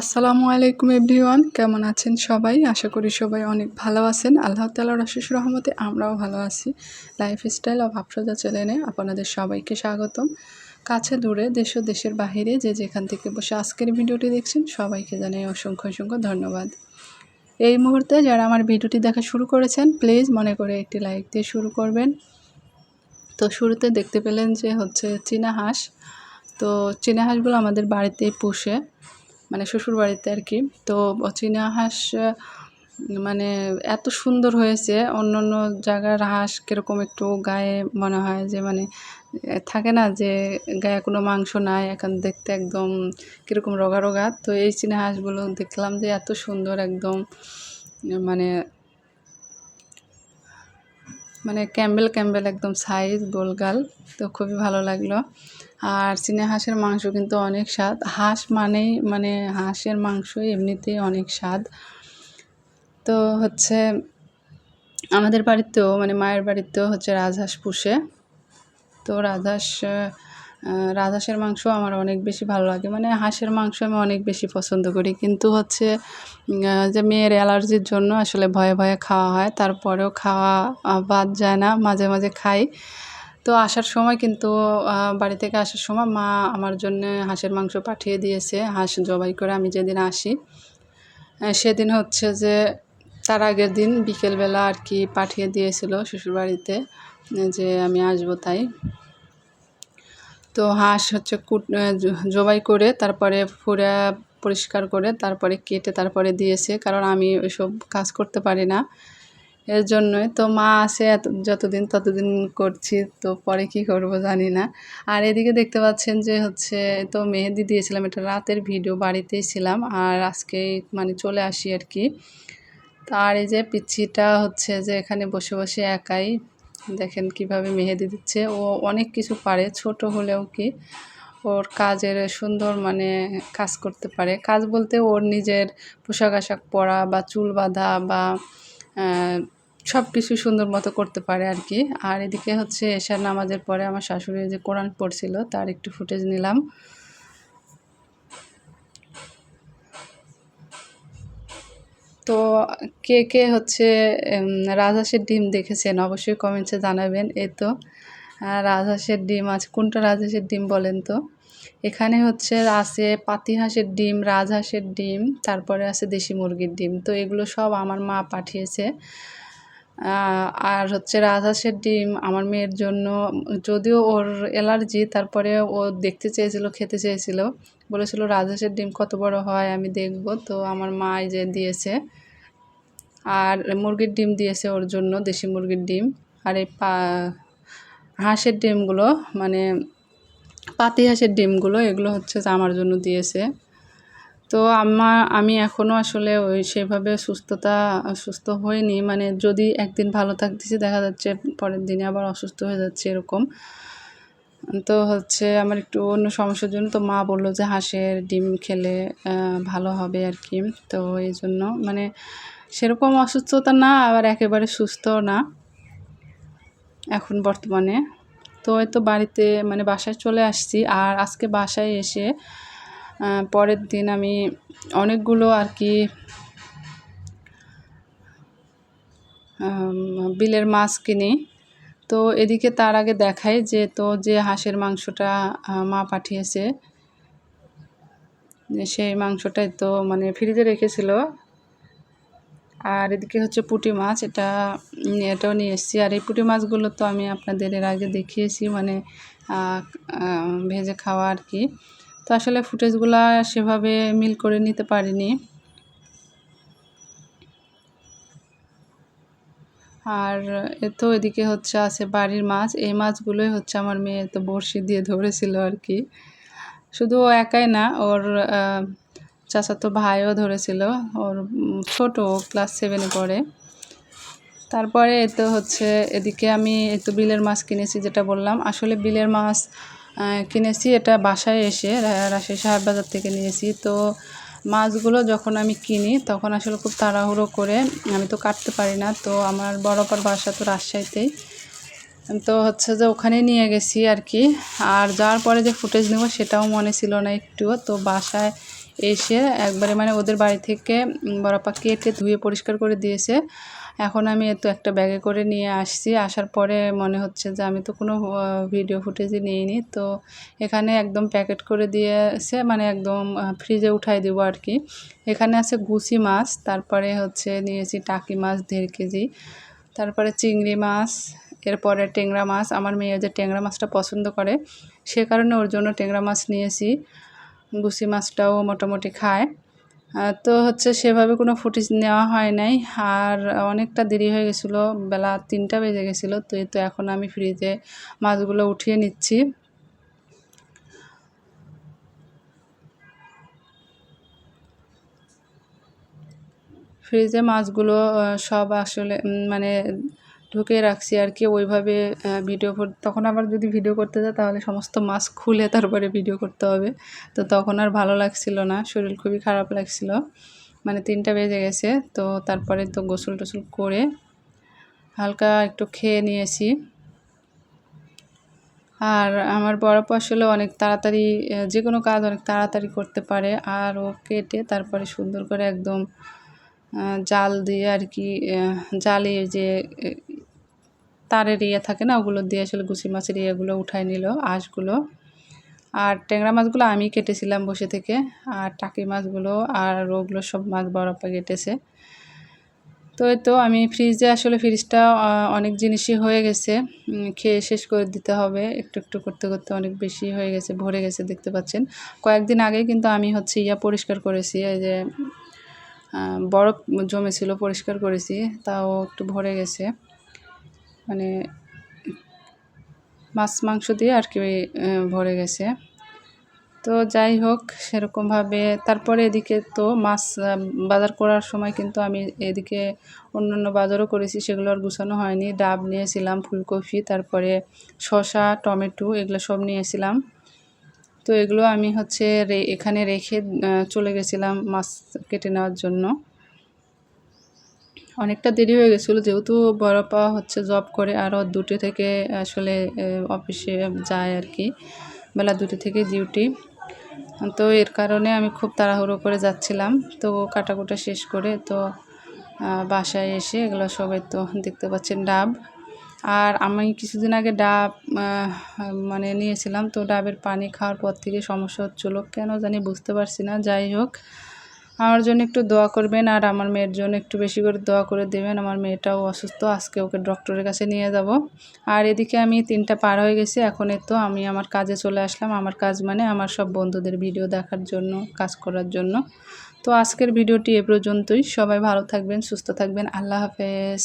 আসসালামু আলাইকুম এভরিওয়ান, কেমন আছেন সবাই? আশা করি সবাই অনেক ভালো আছেন। আল্লাহ তালার আশিস রহমতে আমরাও ভালো আছি। লাইফস্টাইল অফ আফরোজা চ্যানেলে আপনাদের সবাইকে স্বাগতম। কাছে দূরে, দেশ ও দেশের বাহিরে যে যেখান থেকে বসে আজকের ভিডিওটি দেখছেন, সবাইকে জানাই অসংখ্য অসংখ্য ধন্যবাদ। এই মুহূর্তে যারা আমার ভিডিওটি দেখা শুরু করেছেন প্লিজ মনে করে একটি লাইক দিয়ে শুরু করবেন। তো শুরুতে দেখতে পেলেন যে হচ্ছে চীনা হাঁস। তো চীনা হাঁসগুলো আমাদের বাড়িতেই পুষে। মানে শ্বশুর বাড়িতে আর কি। তো চীনা হাঁস মানে এত সুন্দর হয়েছে অন্য অন্য জায়গার হাঁস কীরকম একটু গায়ে মনে হয় যে মানে থাকে না যে গায়ে কোনো মাংস নাই, এখন দেখতে একদম কীরকম রোগা রোগা। তো এই চীনা হাঁসগুলো দেখলাম যে এত সুন্দর একদম মানে মানে ক্যাম্বেল ক্যাম্বেল একদম সাইজ গোলগাল তো খুবই ভালো লাগল। আর চীনা হাঁসের মাংস কিন্তু অনেক স্বাদ। হাঁস মানেই মানে হাঁসের মাংস এমনিতেই অনেক স্বাদ। তো হচ্ছে আমাদের বাড়িতেও মানে মায়ের বাড়িতেও হচ্ছে রাজহাঁস পুষে। তো রাজহাঁস রাজহাঁসের মাংস আমার অনেক বেশি ভালো লাগে। মানে হাঁসের মাংস আমি অনেক বেশি পছন্দ করি। কিন্তু হচ্ছে যে মেয়ের অ্যালার্জির জন্য আসলে ভয়ে ভয়ে খাওয়া হয়। তারপরেও খাওয়া বাদ যায় না, মাঝে মাঝে খাই। তো আসার সময় কিন্তু বাড়ি থেকে আসার সময় মা আমার জন্য হাঁসের মাংস পাঠিয়ে দিয়েছে। হাঁস জবাই করে আমি যেদিন আসি সেদিন হচ্ছে যে তার আগের দিন বিকেলবেলা আর কি পাঠিয়ে দিয়েছিল শ্বশুরবাড়িতে যে আমি আসব তাই। তো হাঁস হচ্ছে কুট জবাই করে তারপরে ফুরা পরিষ্কার করে তারপরে কেটে তারপরে দিয়েছে। কারণ আমি ওইসব কাজ করতে পারি না। এর জন্যই তো মা আসে এত, যতদিন ততদিন করছি, তো পরে কি করব জানি না। আর এদিকে দেখতে পাচ্ছেন যে হচ্ছে, তো মেহেদি দিয়েছিলাম, এটা রাতের ভিডিও বাড়িতেই ছিলাম। আর আজকে মানে চলে আসি আর কি। আর এই যে পিচ্ছিটা হচ্ছে যে এখানে বসে বসে একাই, দেখেন কীভাবে মেহেদি দিচ্ছে। ও অনেক কিছু পারে, ছোট হলেও কি ওর কাজের সুন্দর মানে কাজ করতে পারে। কাজ বলতে ওর নিজের পোশাক আশাক পরা বা চুল বাঁধা বা সব কিছু সুন্দর মতো করতে পারে আর কি। আর এদিকে হচ্ছে এশার নামাজের পরে আমার শাশুড়ি যে কোরআন পড়ছিল, তার একটু ফুটেজ নিলাম। তো কে কে হচ্ছে রাজহাঁসের ডিম দেখেছেন অবশ্যই কমেন্টসে জানাবেন। এ তো রাজহাঁসের ডিম আছে কোনটা রাজহাঁসের ডিম বলেন তো? এখানে হচ্ছে আছে পাতি হাঁসের ডিম রাজহাঁসের ডিম, তারপরে আছে দেশি মুরগির ডিম। তো এগুলো সব আমার মা পাঠিয়েছে। আর হচ্ছে রাজহাঁসের ডিম আমার মেয়ের জন্য, যদিও ওর অ্যালার্জি, তারপরে ও দেখতে চেয়েছিল, খেতে চেয়েছিল। বলেছিল রাজহাঁসের ডিম কত বড় হয়, আমি দেখব। তো আমার মা এই যে দিয়েছে। আর মুরগির ডিম দিয়েছে ওর জন্য, দেশি মুরগির ডিম। আর এই পা, হাঁসের ডিমগুলো মানে পাতি হাঁসের ডিমগুলো, এগুলো হচ্ছে যে আমার জন্য দিয়েছে। তো আমার আমি এখনও আসলে ওই সেভাবে সুস্থতা, সুস্থ হইনি। মানে যদি একদিন ভালো থাকতেছি, দেখা যাচ্ছে পরের দিনে আবার অসুস্থ হয়ে যাচ্ছে এরকম। তো হচ্ছে আমার একটু অন্য সমস্যার জন্য তো মা বলল যে হাঁসের ডিম খেলে ভালো হবে আর কি। তো এই জন্য মানে সেরকম অসুস্থতা না, আবার একেবারে সুস্থ না। এখন বর্তমানে। তো তো বাড়িতে মানে বাসায় চলে আসছি। আর আজকে বাসায় এসে পরের দিন আমি অনেকগুলো আর কি বিলের মাছ কিনি। তো এদিকে তার আগে দেখাই যে, তো যে হাঁসের মাংসটা মা পাঠিয়েছে সেই মাংসটাই তো মানে ফ্রিজে রেখেছিল। আর এদিকে হচ্ছে পুঁটি মাছ, এটা এটাও নিয়ে এসেছি। আর এই পুঁটি মাছগুলো তো আমি আপনাদের এর আগে দেখিয়েছি মানে ভেজে খাওয়া আর কি। তো আসলে ফুটেজগুলো সেভাবে মিল করে নিতে পারিনি। আর এ তো এদিকে হচ্ছে আছে বাড়ির মাছ। এই মাছগুলোই হচ্ছে আমার মেয়ে তো বড়শি দিয়ে ধরেছিল আর কি। শুধু একাই না, ওর চাচাতো ভাইও ধরেছিল, ওর ছোট ক্লাস সেভেনে পড়ে। তারপরে তো হচ্ছে, এদিকে আমি তো বিলের মাছ কিনেছি যেটা বললাম। আসলে বিলের মাছ কিনেছি, এটা বাসায় এসে রাজশাহী সাহেব বাজার থেকে নিয়েছি। তো মাছগুলো যখন আমি কিনি, তখন আসলে খুব তাড়াহুড়ো করে আমি তো কাটতে পারি না। তো আমার বড়পার বাসা তো রাজশাহীতেই। তো হচ্ছে যে ওখানে নিয়ে গেছি আর কি। আর যাওয়ার পরে যে ফুটেজ নেব সেটাও মনে ছিল না একটুও। তো বাসায় এসে একবারে মানে ওদের বাড়ি থেকে বড়াপা কেটে ধুয়ে পরিষ্কার করে দিয়েছে। এখন আমি তো একটা ব্যাগে করে নিয়ে আসছি। আসার পরে মনে হচ্ছে যে আমি তো কোনো ভিডিও ফুটেজই নিইনি। তো এখানে একদম প্যাকেট করে দিয়েছে মানে একদম ফ্রিজে উঠাই দেবো আর কি এখানে আছে গুচি মাছ, তারপরে হচ্ছে নিয়েছি টাকি মাছ দেড় কেজি। তারপরে চিংড়ি মাছ, এরপরে ট্যাংরা মাছ। আমার মেয়ে যে ট্যাংরা মাছটা পছন্দ করে, সে কারণে ওর জন্য ট্যাংরা মাছ নিয়েছি। গুচি মাছটাও মোটামুটি খায়। তো হচ্ছে সেভাবে কোনো ফুটেজ নেওয়া হয় নাই। আর অনেকটা দেরি হয়ে গেছিল, বেলা তিনটা বেজে গেছিল, তো এই তো এখন আমি ফ্রিজে মাছগুলো উঠিয়ে নিচ্ছি। ফ্রিজে মাছগুলো সব আসলে মানে ঢুকিয়ে রাখছি আর কি, ওইভাবে ভিডিও তখন আবার যদি ভিডিও করতে যায় তাহলে সমস্ত মাছ খুলে তারপরে ভিডিও করতে হবে। তো তখন আর ভালো লাগছিল না, শরীর খুবই খারাপ লাগছিল। মানে তিনটা বেজে গেছে, তো তারপরে তো গোসল টোসল করে হালকা একটু খেয়ে নিয়েছি। আর আমার বড় আসলে অনেক তাড়াতাড়ি যে কোনো কাজ অনেক তাড়াতাড়ি করতে পারে, আর ও কেটে তারপরে সুন্দর করে একদম জাল দিয়ে আর কি জালে যে তারের ইয়ে থাকে না, ওগুলো দিয়ে আসলে গুছি মাছের ইয়েগুলো উঠায় নিল, আঁশগুলো। আর ট্যাংরা মাছগুলো আমি কেটেছিলাম বসে থেকে, আর টাকি মাছগুলো আর ওগুলো সব মাছ বরফে কেটেছে। তো এই তো আমি ফ্রিজে আসলে ফ্রিজটা অনেক জিনিসই হয়ে গেছে খেয়ে শেষ করে দিতে হবে, একটু একটু করতে করতে অনেক বেশি হয়ে গেছে, ভরে গেছে দেখতে পাচ্ছেন। কয়েকদিন আগে কিন্তু আমি হচ্ছে ইয়া পরিষ্কার করেছি, এই যে বরফ জমেছিল পরিষ্কার করেছি, তাও একটু ভরে গেছে। মানে মাছ, মাংস দিয়ে আর কি ভরে গেছে। তো যাই হোক, সেরকমভাবে তারপরে এদিকে তো মাছ বাজার করার সময় কিন্তু আমি এদিকে অন্য অন্য বাজারও করেছি, সেগুলো আর গুছানো হয়নি। ডাব নিয়েছিলাম, ফুলকপি, তারপরে শসা, টমেটো, এগুলো সব নিয়েছিলাম। তো এগুলো আমি হচ্ছে এখানে রেখে চলে গেছিলাম মাছ কেটে নেওয়ার জন্য। অনেকটা দেরি হয়ে গেছিল, যেহেতু বড়পা হচ্ছে জব করে আরও দুটো থেকে আসলে অফিসে যায় আর কি বেলা দুটো থেকে ডিউটি তো এর কারণে আমি খুব তাড়াহুড়ো করে যাচ্ছিলাম। তো কাটাকুটা শেষ করে, তো বাসায় এসে এগুলো সবাই তো দেখতে পাচ্ছেন, ডাব। আর আমি কিছুদিন আগে ডাব মানে নিয়েছিলাম, তো ডাবের পানি খাওয়ার পর থেকে সমস্যা হচ্ছিল। কেন জানি বুঝতে পারছি না, যাই হোক। আমার জন্য একটু দোয়া করবেন আর আমার মেয়ের জন্য একটু বেশি করে দোয়া করে দেবেন। আমার মেয়েটাও অসুস্থ, আজকে ওকে ডক্টরের কাছে নিয়ে যাব। আর এদিকে আমি তিনটা পার হয়ে গেছি, এখন তো আমি আমার কাজে চলে আসলাম। আমার কাজ মানে আমার সব বন্ধুদের ভিডিও দেখার জন্য, কাজ করার জন্য। তো আজকের ভিডিওটি এ পর্যন্তই। সবাই ভালো থাকবেন, সুস্থ থাকবেন। আল্লাহ হাফেজ।